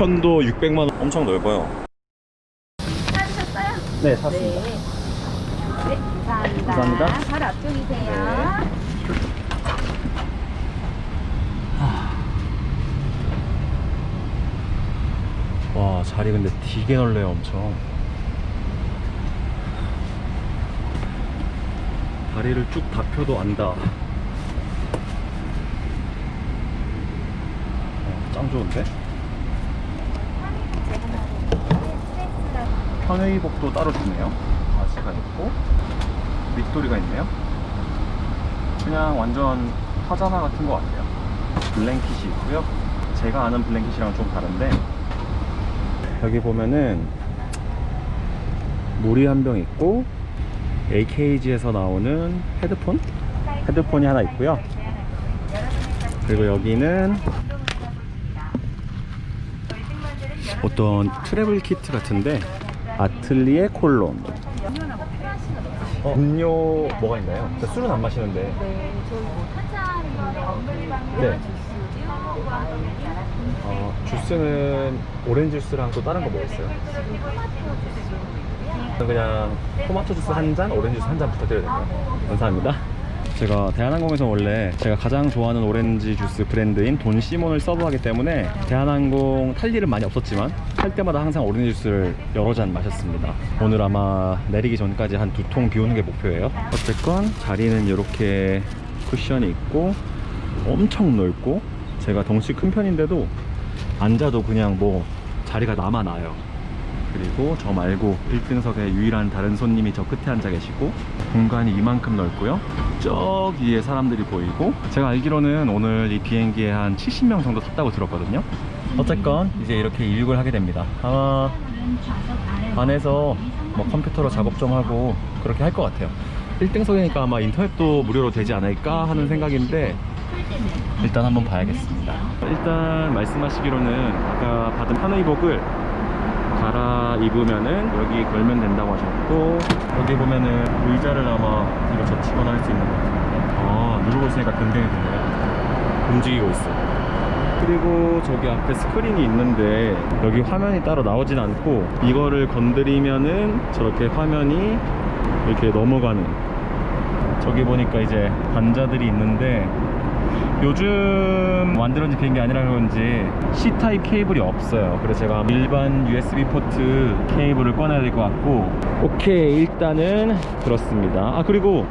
편도 600만 원 엄청 넓어요. 찾으셨어요? 네, 샀습니다. 네. 네, 감사합니다. 감사합니다. 바로 앞쪽이세요. 와, 자리 근데 되게 넓네요, 엄청. 다리를 쭉 다 펴도 안다. 어, 짱 좋은데? 현의복도 따로 주네요. 바지가 있고, 밑도리가 있네요. 그냥 완전 파자마 같은 것 같아요. 블랭킷이 있고요. 제가 아는 블랭킷이랑 좀 다른데, 여기 보면은 물이 한 병 있고 AKG에서 나오는 헤드폰 헤드폰이 하나 있고요 그리고 여기는 어떤 트래블 키트 같은데 아틀리에 콜론 어, 음료 뭐가 있나요? 저 술은 안 마시는데 네, 저희 뭐 타짜인데 네. 어, 주스는 오렌지 주스랑 또 다른 거 뭐 있어요? 그냥 토마토 주스 한 잔, 오렌지 주스 한 잔 부탁드려도 될까요? 감사합니다. 제가 대한항공에서 원래 제가 가장 좋아하는 오렌지 주스 브랜드인 돈 시몬을 서브하기 때문에 대한항공 탈 일은 많이 없었지만 탈 때마다 항상 오렌지 주스를 여러 잔 마셨습니다. 오늘 아마 내리기 전까지 한 두 통 비우는 게 목표예요. 어쨌건 자리는 이렇게 쿠션이 있고 엄청 넓고 제가 덩치 큰 편인데도 앉아도 그냥 뭐 자리가 남아나요. 그리고 저 말고 1등석에 유일한 다른 손님이 저 끝에 앉아 계시고 공간이 이만큼 넓고요. 저기에 사람들이 보이고 제가 알기로는 오늘 이 비행기에 한 70명 정도 탔다고 들었거든요. 어쨌건 이제 이렇게 이륙을 하게 됩니다. 아마 안에서 뭐 컴퓨터로 작업 좀 하고 그렇게 할 것 같아요. 1등석이니까 아마 인터넷도 무료로 되지 않을까 하는 생각인데 일단 한번 봐야겠습니다. 일단 말씀하시기로는 아까 받은 하노이복을 갈아 입으면은 여기 걸면 된다고 하셨고 여기 보면은 의자를 아마 뒤로 젖히거나 할 수 있는 것 같은데. 아 누르고 있으니까 변경이 되네요. 움직이고 있어 그리고 저기 앞에 스크린이 있는데 여기 화면이 따로 나오진 않고 이거를 건드리면은 저렇게 화면이 이렇게 넘어가는. 저기 보니까 이제 관자들이 있는데 요즘 만들어진 비행기 아니라 그런지 C타입 케이블이 없어요. 그래서 제가 일반 USB 포트 케이블을 꺼내야 될 것 같고. 오케이 일단은 그렇습니다. 아 그리고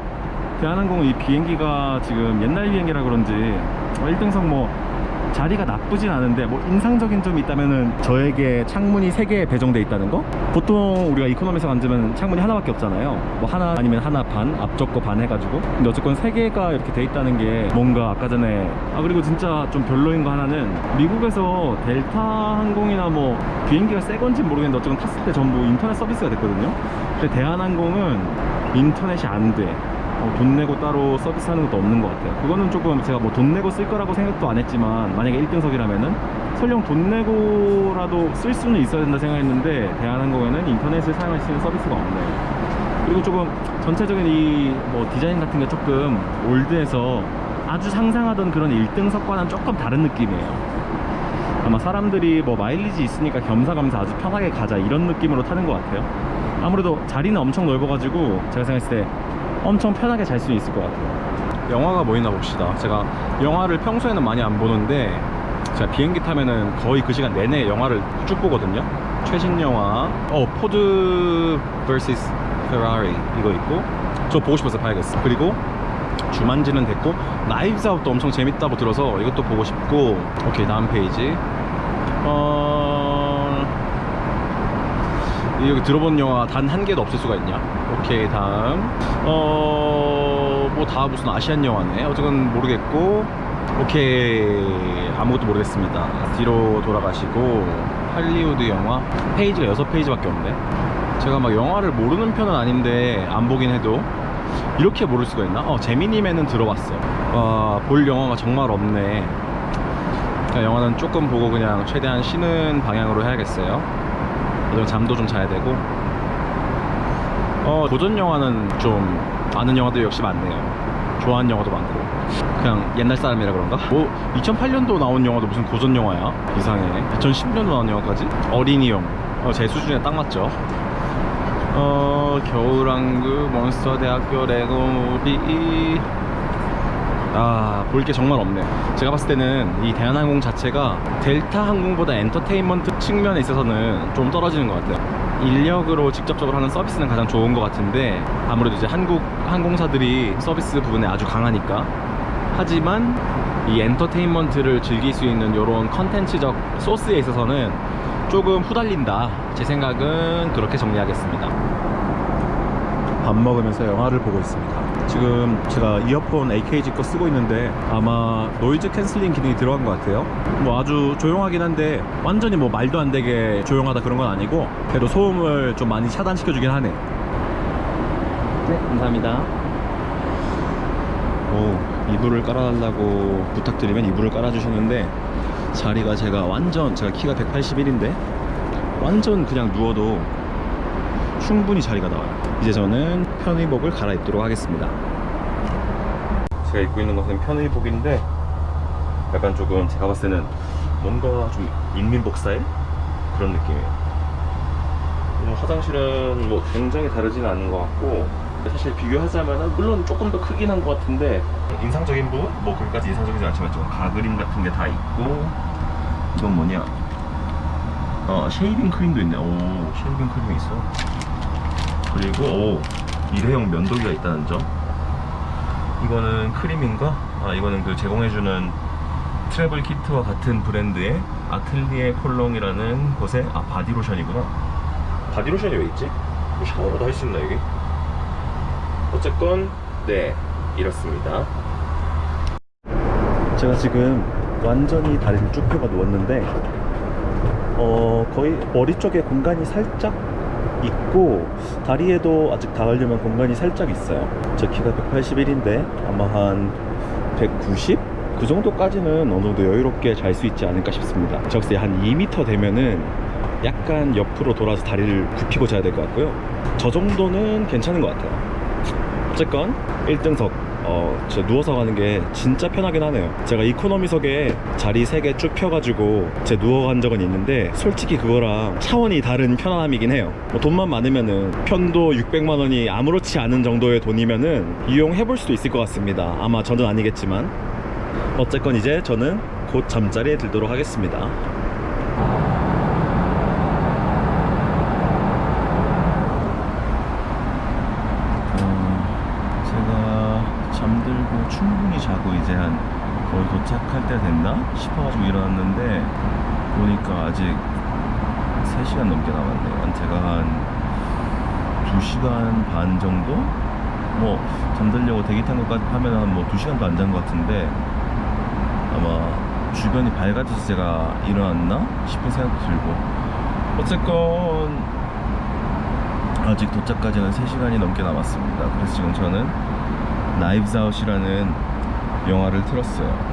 대한항공은 이 비행기가 지금 옛날 비행기라 그런지 1등석 뭐 자리가 나쁘진 않은데 뭐 인상적인 점이 있다면은 저에게 창문이 3개 배정돼 있다는 거? 보통 우리가 이코노미에서 앉으면 창문이 하나밖에 없잖아요. 뭐 하나 아니면 하나 반 앞쪽 거 반 해가지고. 근데 어쨌건 3개가 이렇게 돼 있다는 게 뭔가 아까 전에 아 그리고 진짜 좀 별로인 거 하나는 미국에서 델타 항공이나 뭐 비행기가 새 건지 모르겠는데 어쨌든 탔을 때 전부 인터넷 서비스가 됐거든요. 근데 대한항공은 인터넷이 안돼. 어, 돈 내고 따로 서비스하는 것도 없는 것 같아요. 그거는 조금 제가 뭐 돈 내고 쓸 거라고 생각도 안 했지만 만약에 1등석이라면은 설령 돈 내고라도 쓸 수는 있어야 된다 생각했는데 대한항공에는 인터넷을 사용할 수 있는 서비스가 없네요. 그리고 조금 전체적인 이 뭐 디자인 같은 게 조금 올드해서 아주 상상하던 그런 1등석과는 조금 다른 느낌이에요. 아마 사람들이 뭐 마일리지 있으니까 겸사겸사 아주 편하게 가자 이런 느낌으로 타는 것 같아요. 아무래도 자리는 엄청 넓어가지고 제가 생각했을 때 엄청 편하게 잘 수 있을 것 같아요. 영화가 뭐 있나 봅시다. 제가 영화를 평소에는 많이 안 보는데 제가 비행기 타면은 거의 그 시간 내내 영화를 쭉 보거든요. 최신 영화, 어 포드 vs 페라리 이거 있고 저 보고 싶어서 봐야겠어. 그리고 주만지는 됐고 나이브스 아웃도 엄청 재밌다고 들어서 이것도 보고 싶고 오케이 다음 페이지 어 여기 들어본 영화 단 한 개도 없을 수가 있냐 오케이 다음. 어 뭐 다 무슨 아시안 영화네. 어쨌건 모르겠고. 오케이. 아무것도 모르겠습니다. 뒤로 돌아가시고. 할리우드 영화? 페이지가 6페이지밖에 없네. 제가 막 영화를 모르는 편은 아닌데 안 보긴 해도 이렇게 모를 수가 있나? 어 재미님에는 들어봤어 와, 볼 영화가 정말 없네. 그러니까 영화는 조금 보고 그냥 최대한 쉬는 방향으로 해야겠어요. 잠도 좀 자야 되고 어 고전 영화는 좀 아는 영화도 역시 많네요 좋아하는 영화도 많고 그냥 옛날 사람이라 그런가? 뭐 2008년도 나온 영화도 무슨 고전 영화야 이상해 2010년도 나온 영화까지? 어린이용 어, 제 수준에 딱 맞죠 어 겨울왕국 몬스터 대학교 레고무비 아, 볼 게 정말 없네. 제가 봤을 때는 이 대한항공 자체가 델타 항공보다 엔터테인먼트 측면에 있어서는 좀 떨어지는 것 같아요. 인력으로 직접적으로 하는 서비스는 가장 좋은 것 같은데 아무래도 이제 한국 항공사들이 서비스 부분에 아주 강하니까 하지만 이 엔터테인먼트를 즐길 수 있는 이런 컨텐츠적 소스에 있어서는 조금 후달린다. 제 생각은 그렇게 정리하겠습니다. 밥 먹으면서 영화를 보고 있습니다. 지금 제가 이어폰 AKG 거 쓰고 있는데 아마 노이즈 캔슬링 기능이 들어간 것 같아요. 뭐 아주 조용하긴 한데 완전히 뭐 말도 안 되게 조용하다 그런 건 아니고 그래도 소음을 좀 많이 차단시켜 주긴 하네. 네, 감사합니다. 오, 이불을 깔아달라고 부탁드리면 이불을 깔아주셨는데 자리가 제가 완전 제가 키가 181인데 완전 그냥 누워도 충분히 자리가 나와요. 이제 저는 편의복을 갈아입도록 하겠습니다. 제가 입고 있는 것은 편의복인데 약간 조금 제가 봤을 때는 뭔가 좀 인민복 스타일? 그런 느낌이에요. 음, 화장실은 뭐 굉장히 다르지는 않은 것 같고 사실 비교하자면 물론 조금 더 크긴 한 것 같은데 인상적인 부분? 뭐 거기까지 인상적이지 않지만 좀 가그림 같은 게 다 있고 이건 뭐냐? 어 쉐이빙 크림도 있네. 오 쉐이빙 크림이 있어 그리고 오 일회용 면도기가 있다는 점 이거는 크림인가? 아 이거는 그 제공해주는 트래블 키트와 같은 브랜드의 아틀리에 콜롱이라는 곳의 아 바디로션이구나 바디로션이 왜 있지? 뭐 샤워라도 할 수 있나 이게? 어쨌건 네 이렇습니다 제가 지금 완전히 다리를 쭉 펴가 누웠는데 어 거의 머리 쪽에 공간이 살짝 있고 다리에도 아직 닿으려면 공간이 살짝 있어요. 제 키가 181인데 아마 한 190? 그 정도까지는 어느 정도 여유롭게 잘 수 있지 않을까 싶습니다. 때한 2m 되면은 약간 옆으로 돌아서 다리를 굽히고 자야 될 것 같고요. 저 정도는 괜찮은 것 같아요. 어쨌건 1등석 어, 진짜 누워서 가는 게 진짜 편하긴 하네요. 제가 이코노미석에 자리 3개 쭉 펴가지고 제 누워간 적은 있는데 솔직히 그거랑 차원이 다른 편안함이긴 해요. 뭐 돈만 많으면은 편도 600만 원이 아무렇지 않은 정도의 돈이면은 이용해 볼 수도 있을 것 같습니다. 아마 저는 아니겠지만 어쨌건 이제 저는 곧 잠자리에 들도록 하겠습니다. 어, 제가 잠들고 충분히 자고 이제 한 거의 도착할 때 됐나 싶어가지고 일어났는데 보니까 아직 3시간 넘게 남았네요. 제가 한 2시간 반 정도? 뭐 잠들려고 대기 탄 것까지 하면 한 뭐 2시간도 안 잔 것 같은데 아마 주변이 밝아져서 제가 일어났나 싶은 생각도 들고 어쨌건 아직 도착까지는 3시간이 넘게 남았습니다. 그래서 지금 저는 나이브스 아웃이라는 영화를 틀었어요.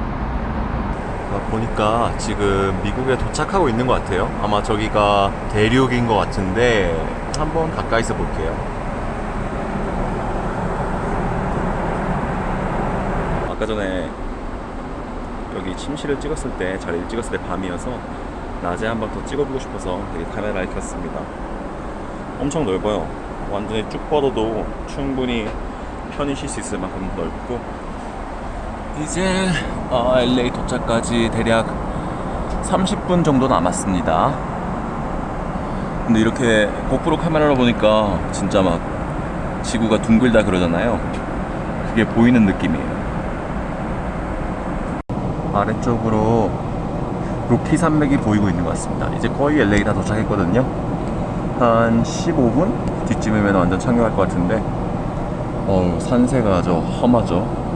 아, 보니까 지금 미국에 도착하고 있는 것 같아요. 아마 저기가 대륙인 것 같은데 한번 가까이서 볼게요. 아까 전에 여기 침실을 찍었을 때 자리를 찍었을 때 밤이어서 낮에 한번 더 찍어보고 싶어서 되게 카메라를 켰습니다. 엄청 넓어요. 완전히 쭉 뻗어도 충분히 편히 쉴 수 있을 만큼 넓고 이제 어, LA 도착까지 대략 30분 정도 남았습니다. 근데 이렇게 고프로 카메라로 보니까 진짜 막 지구가 둥글다 그러잖아요. 그게 보이는 느낌이에요. 아래쪽으로 로키 산맥이 보이고 있는 것 같습니다. 이제 거의 LA 다 도착했거든요. 한 15분 뒤쯤이면 완전 착륙할 것 같은데, 어 산세가 아주 험하죠.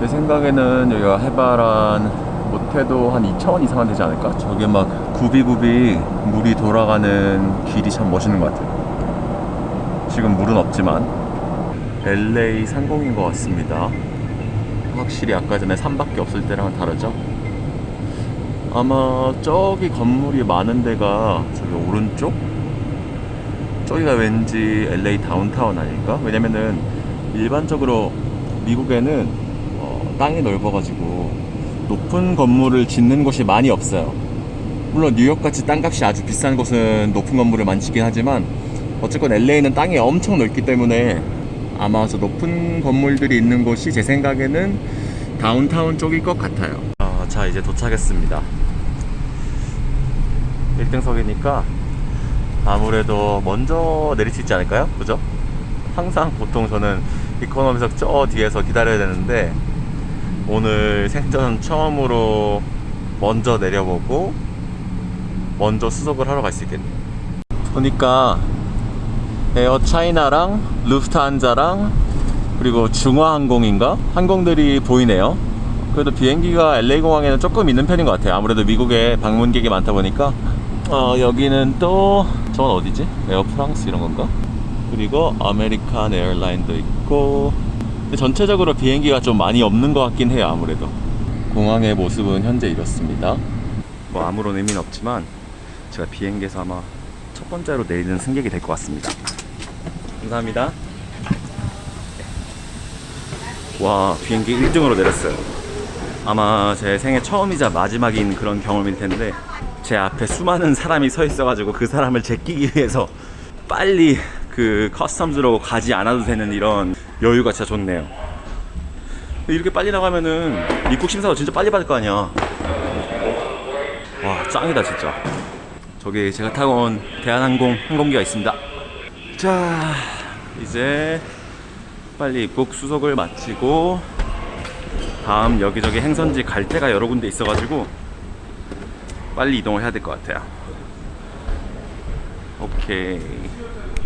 제 생각에는 여기가 해바란 못해도 한 2차원 이상은 되지 않을까? 저게 막 굽이굽이 물이 돌아가는 길이 참 멋있는 것 같아요. 지금 물은 없지만 LA 상공인 것 같습니다. 확실히 아까 전에 산밖에 없을 때랑은 다르죠? 아마 저기 건물이 많은 데가 저기 오른쪽? 저기가 왠지 LA 다운타운 아닐까? 왜냐면은 일반적으로 미국에는 어, 땅이 넓어가지고 높은 건물을 짓는 곳이 많이 없어요. 물론 뉴욕같이 땅값이 아주 비싼 곳은 높은 건물을 짓긴 하지만 어쨌건 LA는 땅이 엄청 넓기 때문에 아마 저 높은 건물들이 있는 곳이 제 생각에는 다운타운 쪽일 것 같아요. 아, 자 이제 도착했습니다. 1등석이니까 아무래도 먼저 내릴 수 있지 않을까요? 그죠? 항상 보통 저는 이코노미석 저 뒤에서 기다려야 되는데 오늘 생전 처음으로 먼저 내려보고 먼저 수속을 하러 갈 수 있겠네요. 보니까 에어 차이나랑 루프트한자랑 그리고 중화항공인가 항공들이 보이네요. 그래도 비행기가 LA 공항에는 조금 있는 편인 것 같아요. 아무래도 미국에 방문객이 많다 보니까 어, 여기는 또 저건 어디지? 에어 프랑스 이런 건가? 그리고 아메리칸 에어라인도 있고 근데 전체적으로 비행기가 좀 많이 없는 것 같긴 해요. 아무래도 공항의 모습은 현재 이렇습니다. 뭐 아무런 의미는 없지만 제가 비행기에서 아마 첫 번째로 내리는 승객이 될 것 같습니다. 감사합니다. 와 비행기 1등으로 내렸어요. 아마 제 생애 처음이자 마지막인 그런 경험일 텐데 제 앞에 수많은 사람이 서 있어가지고 그 사람을 제끼기 위해서 빨리 그 커스텀즈로 가지 않아도 되는 이런 여유가 진짜 좋네요. 이렇게 빨리 나가면은 입국 심사도 진짜 빨리 받을 거 아니야. 와 짱이다 진짜. 저기 제가 타고 온 대한항공 항공기가 있습니다. 자 이제 빨리 입국 수속을 마치고 다음 여기저기 행선지 갈 데가 여러 군데 있어가지고 빨리 이동을 해야 될 것 같아요. 오케이.